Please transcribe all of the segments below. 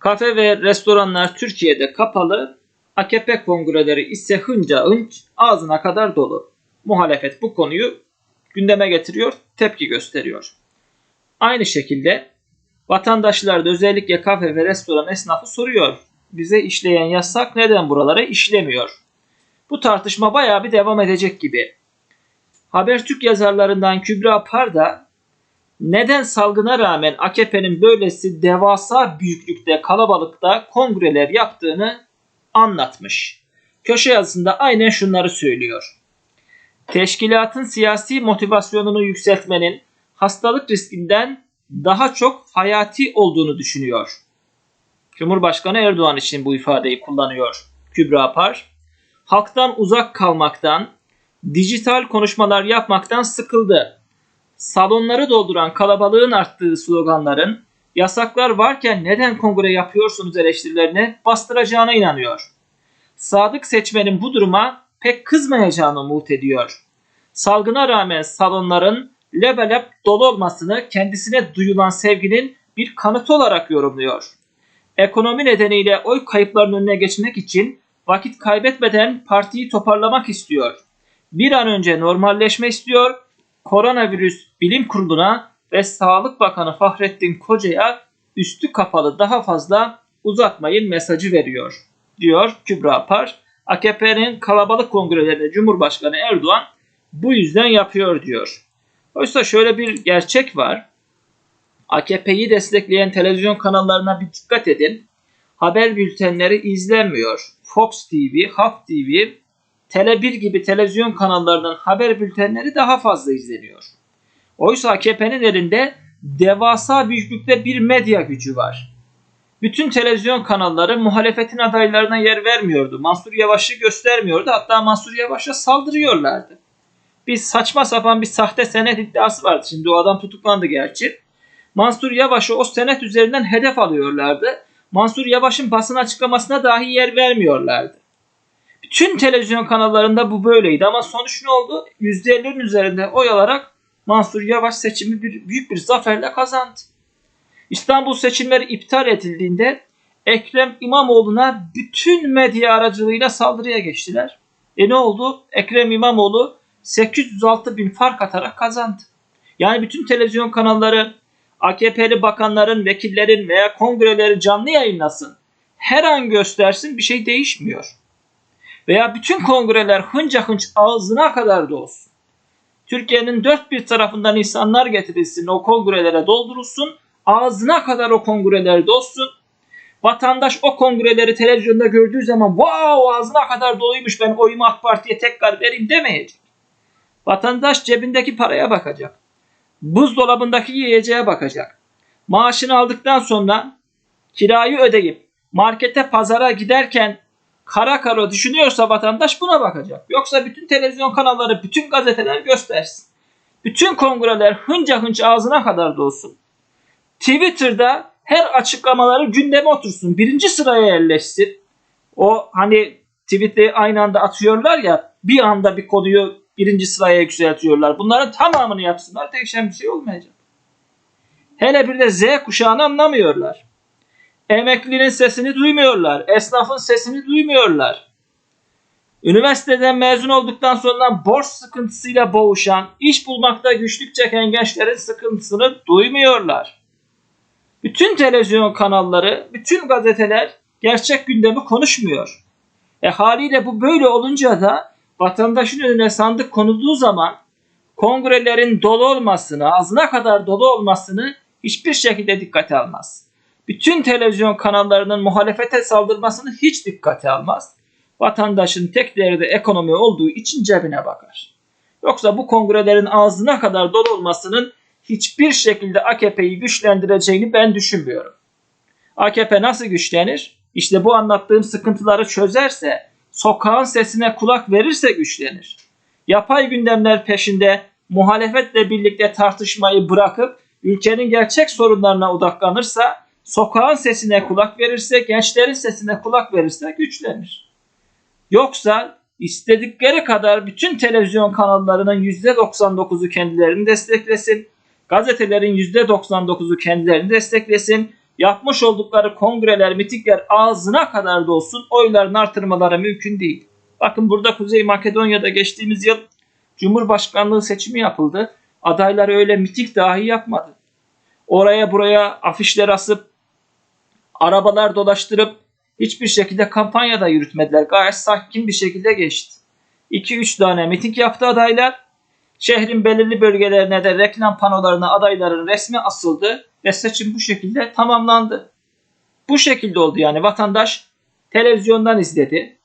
Kafe ve restoranlar Türkiye'de kapalı. AKP kongreleri ise hınca hınç ağzına kadar dolu. Muhalefet bu konuyu gündeme getiriyor, tepki gösteriyor. Aynı şekilde vatandaşlar da özellikle kafe ve restoran esnafı soruyor. Bize işleyen yasak neden buralara işlemiyor? Bu tartışma bayağı bir devam edecek gibi. Habertürk yazarlarından Kübra Parda neden salgına rağmen AKP'nin böylesi devasa büyüklükte kalabalıkta kongreler yaptığını anlatmış. Köşe yazısında aynen şunları söylüyor. Teşkilatın siyasi motivasyonunu yükseltmenin hastalık riskinden daha çok hayati olduğunu düşünüyor. Cumhurbaşkanı Erdoğan için bu ifadeyi kullanıyor Kübra Par. Halktan uzak kalmaktan, dijital konuşmalar yapmaktan sıkıldı. Salonları dolduran kalabalığın arttığı sloganların yasaklar varken neden kongre yapıyorsunuz eleştirilerini bastıracağına inanıyor. Sadık seçmenin bu duruma pek kızmayacağını umut ediyor. Salgına rağmen salonların lebelep dolu olmasını kendisine duyulan sevginin bir kanıtı olarak yorumluyor. Ekonomi nedeniyle oy kayıplarının önüne geçmek için vakit kaybetmeden partiyi toparlamak istiyor. Bir an önce normalleşme istiyor. Koronavirüs Bilim Kurulu'na ve Sağlık Bakanı Fahrettin Koca'ya üstü kapalı daha fazla uzatmayın mesajı veriyor. Diyor Kübra Par. AKP'nin kalabalık kongrelerinde Cumhurbaşkanı Erdoğan bu yüzden yapıyor diyor. Oysa şöyle bir gerçek var. AKP'yi destekleyen televizyon kanallarına bir dikkat edin. Haber bültenleri izlenmiyor. Fox TV, Halk TV, Tele1 gibi televizyon kanallarının haber bültenleri daha fazla izleniyor. Oysa AKP'nin elinde devasa büyüklükte bir medya gücü var. Bütün televizyon kanalları muhalefetin adaylarına yer vermiyordu. Mansur Yavaş'ı göstermiyordu. Hatta Mansur Yavaş'a saldırıyorlardı. Bir saçma sapan bir sahte senet iddiası vardı. Şimdi o adam tutuklandı gerçi. Mansur Yavaş'ı o senet üzerinden hedef alıyorlardı. Mansur Yavaş'ın basın açıklamasına dahi yer vermiyorlardı. Bütün televizyon kanallarında bu böyleydi ama sonuç ne oldu? %50'nin üzerinde oy alarak Mansur Yavaş seçimi bir, büyük bir zaferle kazandı. İstanbul seçimleri iptal edildiğinde Ekrem İmamoğlu'na bütün medya aracılığıyla saldırıya geçtiler. E ne oldu? Ekrem İmamoğlu 806 bin fark atarak kazandı. Yani bütün televizyon kanalları AKP'li bakanların, vekillerin veya kongreleri canlı yayınlasın. Her an göstersin bir şey değişmiyor. Veya bütün kongreler hınca hınç ağzına kadar dolsun. Türkiye'nin dört bir tarafından insanlar getirilsin, o kongrelere doldurulsun, ağzına kadar o kongreler dolsun. Vatandaş o kongreleri televizyonda gördüğü zaman wow ağzına kadar doluymuş ben oyumu AK Parti'ye tekrar vereyim demeyecek. Vatandaş cebindeki paraya bakacak. Buzdolabındaki yiyeceğe bakacak. Maaşını aldıktan sonra kirayı ödeyip markete pazara giderken kara kara düşünüyorsa vatandaş buna bakacak. Yoksa bütün televizyon kanalları, bütün gazeteler göstersin. Bütün kongreler hınca hınç ağzına kadar dolsun. Twitter'da her açıklamaları gündeme otursun. Birinci sıraya yerleşsin. O hani tweet'i aynı anda atıyorlar ya bir anda bir konuyu birinci sıraya yükseltiyorlar. Bunların tamamını yapsınlar. Değişen bir şey olmayacak. Hele bir de Z kuşağını anlamıyorlar. Emeklinin sesini duymuyorlar. Esnafın sesini duymuyorlar. Üniversiteden mezun olduktan sonra borç sıkıntısıyla boğuşan, iş bulmakta güçlük çeken gençlerin sıkıntısını duymuyorlar. Bütün televizyon kanalları, bütün gazeteler gerçek gündemi konuşmuyor. E haliyle bu böyle olunca da vatandaşın önüne sandık konulduğu zaman kongrelerin dolu olmasını, ağzına kadar dolu olmasını hiçbir şekilde dikkate almaz. Bütün televizyon kanallarının muhalefete saldırmasını hiç dikkate almaz. Vatandaşın tek derdi ekonomi olduğu için cebine bakar. Yoksa bu kongrelerin ağzına kadar dolu olmasının hiçbir şekilde AKP'yi güçlendireceğini ben düşünmüyorum. AKP nasıl güçlenir? İşte bu anlattığım sıkıntıları çözerse, sokağın sesine kulak verirse güçlenir. Yapay gündemler peşinde muhalefetle birlikte tartışmayı bırakıp ülkenin gerçek sorunlarına odaklanırsa, sokağın sesine kulak verirse, gençlerin sesine kulak verirse güçlenir. Yoksa istedikleri kadar bütün televizyon kanallarının %99'u kendilerini desteklesin, gazetelerin %99'u kendilerini desteklesin, yapmış oldukları kongreler, mitingler ağzına kadar dolsun oylarını artırmaları mümkün değil. Bakın burada Kuzey Makedonya'da geçtiğimiz yıl Cumhurbaşkanlığı seçimi yapıldı. Adaylar öyle miting dahi yapmadı. Oraya buraya afişler asıp arabalar dolaştırıp hiçbir şekilde kampanya da yürütmediler. Gayet sakin bir şekilde geçti. 2-3 tane miting yaptı adaylar. Şehrin belirli bölgelerine de reklam panolarına adayların resmi asıldı ve seçim bu şekilde tamamlandı. Bu şekilde oldu yani vatandaş televizyondan izledi,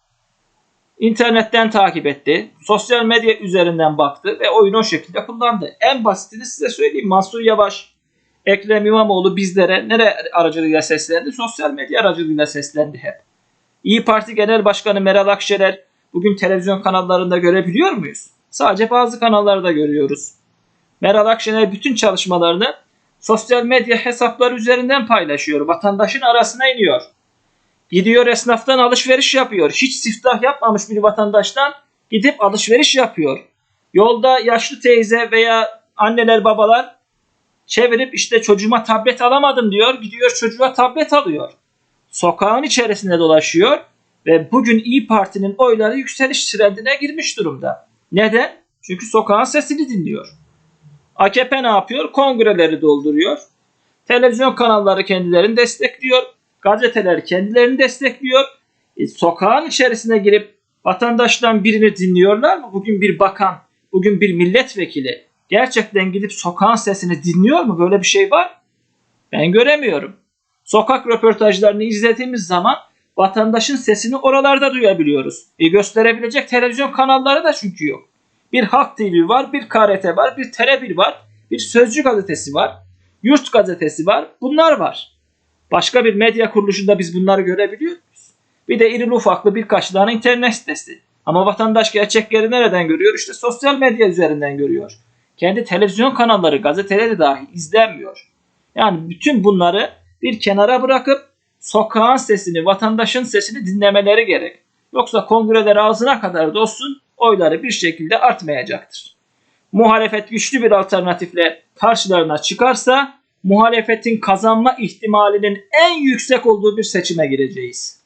internetten takip etti, sosyal medya üzerinden baktı ve oyunu o şekilde kullandı. En basitini size söyleyeyim. Mansur Yavaş, Ekrem İmamoğlu bizlere nere aracılığıyla seslendi? Sosyal medya aracılığıyla seslendi hep. İyi Parti Genel Başkanı Meral Akşener bugün televizyon kanallarında görebiliyor muyuz? Sadece bazı kanallarda görüyoruz. Meral Akşener bütün çalışmalarını sosyal medya hesapları üzerinden paylaşıyor. Vatandaşın arasına iniyor. Gidiyor esnaftan alışveriş yapıyor. Hiç siftah yapmamış bir vatandaştan gidip alışveriş yapıyor. Yolda yaşlı teyze veya anneler babalar çevirip işte çocuğuma tablet alamadım diyor. Gidiyor çocuğa tablet alıyor. Sokağın içerisinde dolaşıyor ve bugün İyi Parti'nin oyları yükseliş trendine girmiş durumda. Neden? Çünkü sokağın sesini dinliyor. AKP ne yapıyor? Kongreleri dolduruyor. Televizyon kanalları kendilerini destekliyor. Gazeteler kendilerini destekliyor. E, sokağın içerisine girip vatandaştan birini dinliyorlar mı? Bugün bir bakan, bugün bir milletvekili gerçekten gidip sokağın sesini dinliyor mu? Böyle bir şey var. Ben göremiyorum. Sokak röportajlarını izlediğimiz zaman vatandaşın sesini oralarda duyabiliyoruz. E gösterebilecek televizyon kanalları da çünkü yok. Bir Halk TV var, bir KRT var, bir Tele1 var, bir Sözcü gazetesi var, Yurt gazetesi var. Bunlar var. Başka bir medya kuruluşunda biz bunları görebiliyor muyuz? Bir de irili ufaklı birkaç tane internet sitesi. Ama vatandaş gerçekleri nereden görüyor? İşte sosyal medya üzerinden görüyor. Kendi televizyon kanalları, gazeteleri dahi izlenmiyor. Yani bütün bunları bir kenara bırakıp sokağın sesini, vatandaşın sesini dinlemeleri gerek. Yoksa kongreler ağzına kadar dolsun, oyları bir şekilde artmayacaktır. Muhalefet güçlü bir alternatifle karşılarına çıkarsa muhalefetin kazanma ihtimalinin en yüksek olduğu bir seçime gireceğiz.